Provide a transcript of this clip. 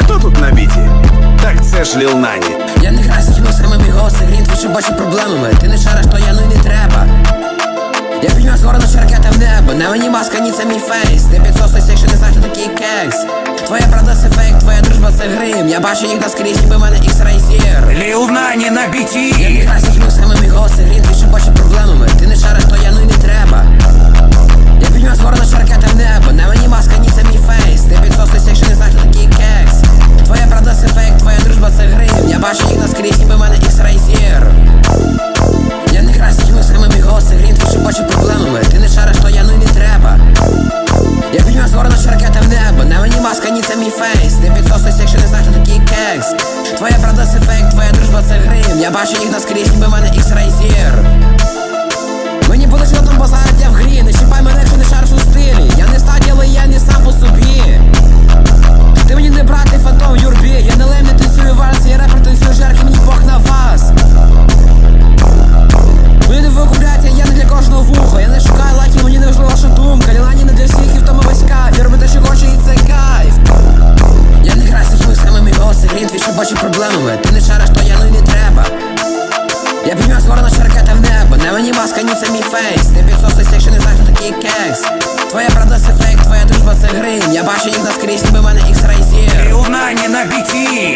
Хто тут на біті? Так це ж Ліл Нані. Я не граю з саме мій голос, грін твій що бачить проблемами. Ти не шариш, то я ну не треба. Я піднімаю згору на ракета в небо. На мені маска, ні це мій фейс. Ти підсосуйся, якщо не знаєш, хто такий кекс. Твоя правда це фейк, твоя дружба це грим. Я бачу їх наскрізь, ніби в мене X-Ray зір. Ліл Нані на біті. Я не граю з саме мій голос, грін твій що бачить проблемами. Ти не шариш, то я ну не правда це фейк, твоя дружба це грим. Я бачу їх наскрізь, ніби мене X-Ray зір. Бачу проблемами Ти не шариш, то я ну не треба. Я піднімаю згору на в небо. На мені маска, ні це мій фейс. Ти підсосуйся, якщо не знаєш, такий кекс. Твоя правда це фейк, твоя дружба це грим. Я бачу їх наскрізь, ніби мене X-Ray зір. Ліл Нані на біті.